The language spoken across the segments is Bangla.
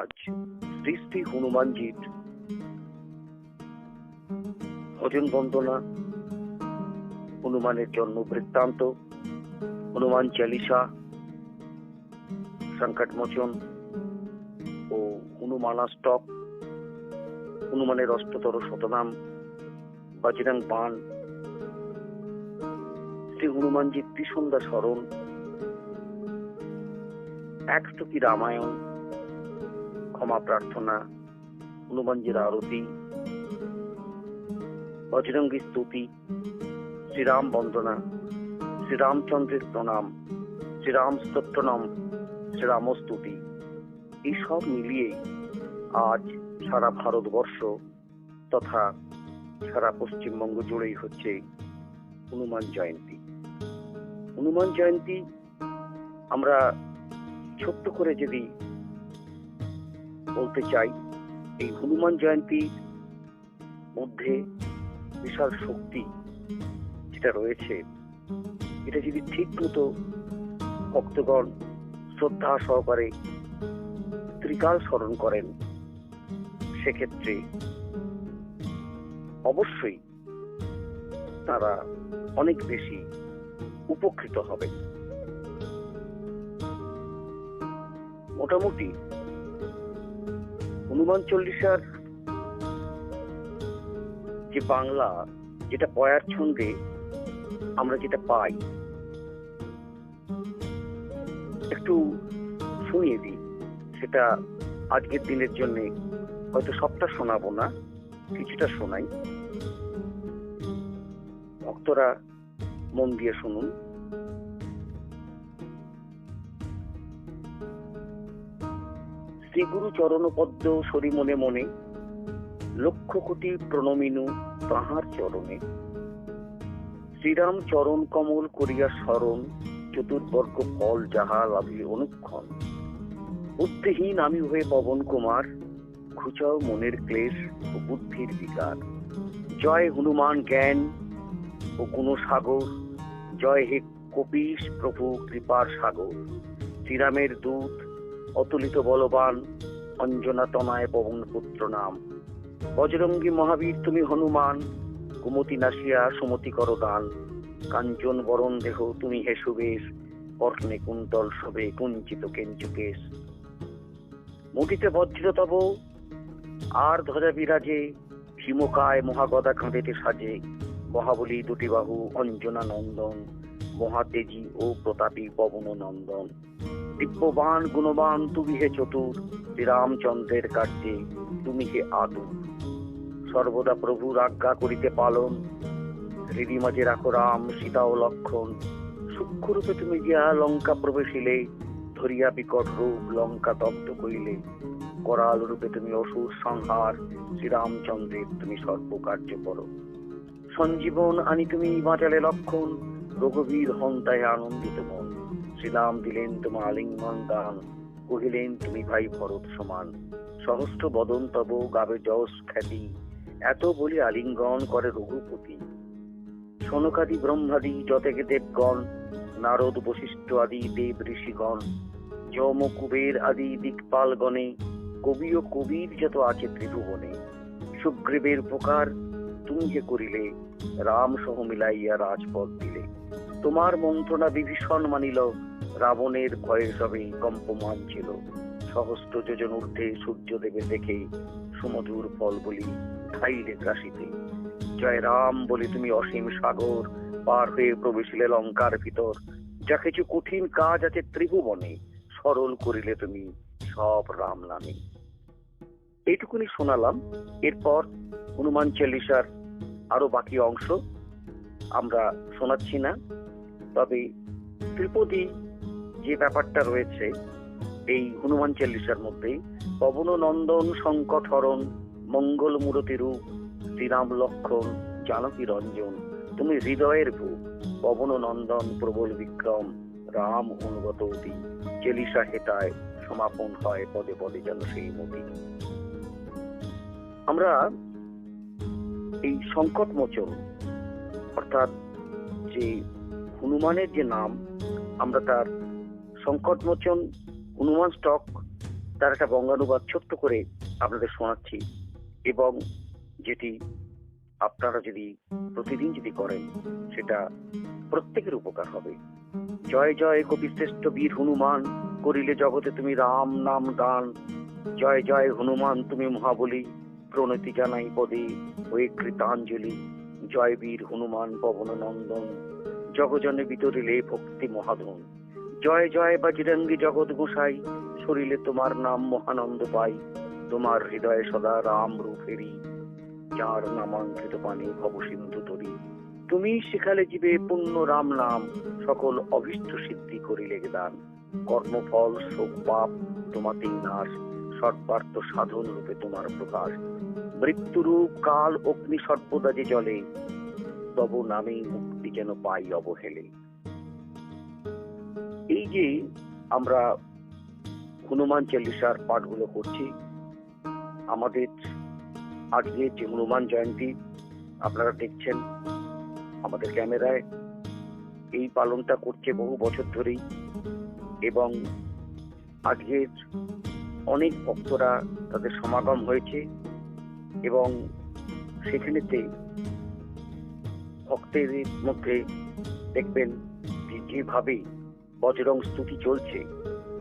আজ শ্রী হনুমানজির ভজন বন্দনা, হনুমানের জন্ম বৃত্তান্ত, হনুমান চালিসা, সংকট মোচন ও হনুমানাষ্টক হনুমানের অষ্টতর শতনাম, বজরং বাণ। শ্রী হনুমানজির ত্রিসন্ধ্যা স্মরণ, একটুকি রামায়ণ। ক্ষমা প্রার্থনা, হনুমানজির আরতি, বজরঙ্গী স্তুতি, শ্রীরাম বন্দনা, শ্রীরামচন্দ্রের প্রণাম, শ্রীরাম স্তোত্রনাম, শ্রীরাম স্তুতি। এইসব মিলিয়ে আজ সারা ভারতবর্ষ তথা সারা পশ্চিমবঙ্গ জুড়েই হচ্ছে হনুমান জয়ন্তী। হনুমান জয়ন্তী আমরা ছোট্ট করে যদি বলতে চাই, এই হনুমান জয়ন্তীর মধ্যে বিশাল শক্তি যেটা রয়েছে, এটা যদি ঠিক মতো ভক্তগণ শ্রদ্ধা সহকারে ত্রিকাল স্মরণ করেন, সেক্ষেত্রে অবশ্যই তারা অনেক বেশি উপকৃত হবে মোটামুটি হনুমান চল্লিশার যে বাংলা, যেটা পয়ার ছন্দে আমরা যেটা পাই, একটু শুনিয়ে দিই। সেটা আজকের দিনের জন্য হয়তো সবটা শোনাবো না, কিছুটা শোনাই। ভক্তরা মন দিয়ে শুনুন। শ্রীগুরু চরণ পদ্ম সরি মনে মনে, লক্ষ কোটি প্রণমিনু তাহার চরণে। শ্রীরাম চরণ কমল করিয়া স্মরণ, চতুর্বর্গ ফল যাহা লাভি অনুক্ষণ। বুদ্ধিহীন আমি হয়ে পবন কুমার খুচাও মনের ক্লেশ ও বুদ্ধির বিকার। জয় হনুমান জ্ঞান ও গুণসাগর জয় হে কপিস প্রভু কৃপার সাগর। শ্রীরামের দূত অতুলিত বলবান অঞ্জনা তনায় পবন পুত্র নাম। বজরঙ্গী মহাবীর, তুমি হনুমান, কুমতি নাসিয়া, সুমতি কর দান কাঞ্চন বরণ দেহ, তুমি হে সুবেশ কর্ণে কুন্তল শোভে কুঞ্চিত কেঞ্চুকেশ মুঠিতে বজ্র তব, আর ধ্বজা বিরাজে ভীমকায় মহাগদা কাঁধেতে সাজে। মহাবলী দুটি বাহু, অঞ্জনা নন্দন, মহাতেজি ও প্রতাপী পবন নন্দন। দিব্যবান গুণবান, তুমি হে চতুর, শ্রীরামচন্দ্রের কার্যে তুমি হে আতুর। সর্বদা প্রভুর আজ্ঞা করিতে পালন, হৃদি মাঝে রাখো রাম, সীতা ও লক্ষণ। সূক্ষ্মরূপে তুমি গিয়া লঙ্কা প্রবেশিলে, ধরিয়া বিকট রূপ লঙ্কা দগ্ধ করিলে। করাল রূপে তুমি অসুর সংহার, শ্রীরামচন্দ্রের তুমি সর্বকার্য করো। সঞ্জীবন আনি তুমি বাঁচালে লক্ষণ, রঘুবীর হন তাই আনন্দিত মন। শ্রীরাম দিলেন তোমা আলিঙ্গন দান। কহিলেন, তুমি ভাই ভরত সমান। সহস্র বদন তব, গাবে যশ খ্যাতি। এত বলি আলিঙ্গন করে রঘুপতি। সনকাদি ব্রহ্মাদি, যতেকে দেবগণ, নারদ বশিষ্ঠ আদি, দেব ঋষিগণ, যম কুবের আদি দিকপালগণে, কবি ও কবির যত আছে ত্রিভুবনে, সুগ্রীবের উপকার তুমি যে করিলে, রাম সহ মিলাইয়া রাজপথ দিলে। তোমার মন্ত্রণা বিভীষণ মানিল রাবণের ভয়ে সবে কম্পমান ছিল। সহস্র যোজন ঊর্ধ্বে সূর্যদেবে দেখে সুমধুর ফল বলি খাইলে গ্রাসিতে জয় রাম বলে তুমি অসীম সাগর, পার হয়ে প্রবেশিলে লঙ্কার ভিতর। যা কিছু কঠিন কাজ আছে ত্রিভুবনে সরল করিলে তুমি সব রাম নামে এইটুকুনি শোনালাম, এরপর হনুমান চল্লিশার আরও বাকি অংশ আমরা শোনাচ্ছি না। তবে ত্রিপদী যে ব্যাপারটা রয়েছে, এই হনুমান চল্লিশার মধ্যেই পবন নন্দন সংকট হরণ মঙ্গল মূরতি রূপ, শ্রীরাম লক্ষণ, জানকী রঞ্জন, তুমি হৃদয়ের ভূপ পবন নন্দন প্রবল বিক্রম, রাম অনুগত অতি, চেলিসা হেতায় সমাপন হয় পদে পদে যেন সেই মতি। আমরা এই সংকট মোচন অর্থাৎ যে হনুমানের যে নাম, আমরা তার সংকট মোচন, হনুমান স্টক তার একটা বঙ্গানুবাদ ছোট্ট করে আপনাদের শোনাচ্ছি। এবং যেটি আপনারা যদি প্রতিদিন যদি করেন, সেটা প্রত্যেকের উপকার হবে। জয় জয় কবিশ্রেষ্ঠ বীর হনুমান, করিলে জগতে তুমি রাম নাম দান। জয় জয় হনুমান, তুমি মহাবলী, প্রণতি জানাই পদে হয়ে কৃতাঞ্জলি। জয় বীর হনুমান পবন নন্দন জগজনে বিতরিলে ভক্তি মহাধন। জয় জয় বাজিরঙ্গি জগৎ গোসাই শরীরে তোমার নাম মহানন্দ পাই, তোমার হৃদয়ে সদা রাম রূপেরি যার নামাঙ্কিত পানে ভব সিন্ধু তরি। তুমি শিখালে জীবে পুণ্য রাম নাম, সকল অভিষ্ট সিদ্ধি করিলে দান কর্মফল, শোক, পাপ তোমাতেই নাশ, সর্বার্থ সাধন রূপে তোমার প্রকাশ। মৃত্যুরূপ কাল অগ্নি সর্বদা যে জলে তব নামেই মুক্তি যেন পাই অবহেলে। এই যে আমরা হনুমান চল্লিশার পাঠগুলো করছি। আমাদের আজকে যে হনুমান জয়ন্তী, আপনারা দেখছেন আমাদের ক্যামেরায়। এই পালনটা করছে বহু বছর ধরেই এবং আজকের অনেক ভক্তরা তাদের সমাগম হয়েছে এবং সেখানেতে ভক্তের মধ্যে দেখবেন যেভাবে বজরং স্তুতি চলছে।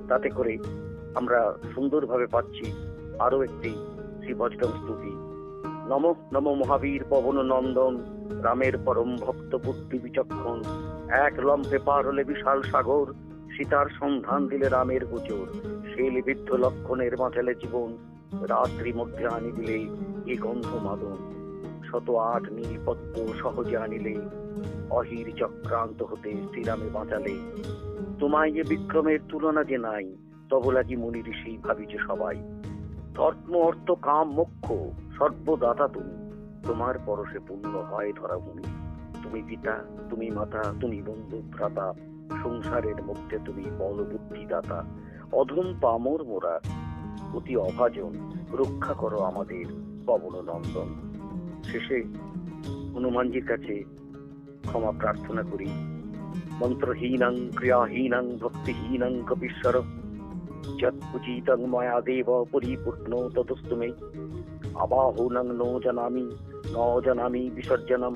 তাতে করে আমরা সুন্দরভাবে পাচ্ছি আরও একটি শ্রী বজরং স্তুতি। নম নম মহাবীর পবন নন্দন, রামের পরম ভক্ত বুদ্ধি বিচক্ষণ। এক লম্পে পার হলে বিশাল সাগর, সীতার সন্ধান দিলে রামের গোচর। সে লিবিদ্ধ লক্ষণের মাথালে জীবন, রাত্রি মধ্যে আনি দিলে এ গন্ধ মাদন। শত আট নীল পদ্ম সহজে আনিলে, অহির চক্রান্ত হতে শ্রীরামে বাঁচালে তোমায় যে বিক্রমের তুলনা যে নাই তবলাজি মুনি ঋষি ভাবিছে সবাই। ধর্ম অর্থ, কাম, মোক্ষ, সর্বদাতা তুমি। তোমার পরশে পূর্ণ হয় ধরা ভূমি তুমি পিতা, তুমি মাতা, তুমি বন্ধু, ভ্রাতা, সংসারের মধ্যে তুমি বল বুদ্ধি দাতা অধম পামর মোরা। অতি অভাজন, রক্ষা করো আমাদের পবন নন্দন। শেষে হনুমানজির কাছে ক্ষমা প্রার্থনা করি। মন্ত্রহীনং ক্রিয়াহীনং ভক্তিহীনং কপিশ্বর যৎপুজিতং ময়া দেব পরিপূর্ণ ততস্তু মে আবাহনং নো জানামি ন জানামি বিসর্জনম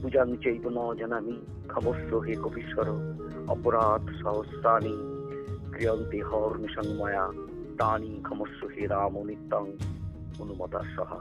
পূজাং চৈব ন জানামি ক্ষমস্ব হে কপিশ্বর অপরাধ সহস্রাণি ক্রিয়ন্তে হর্নিশং ময়া তানি ক্ষমস্ব হে রাম নিত্যং অনুমতা সহা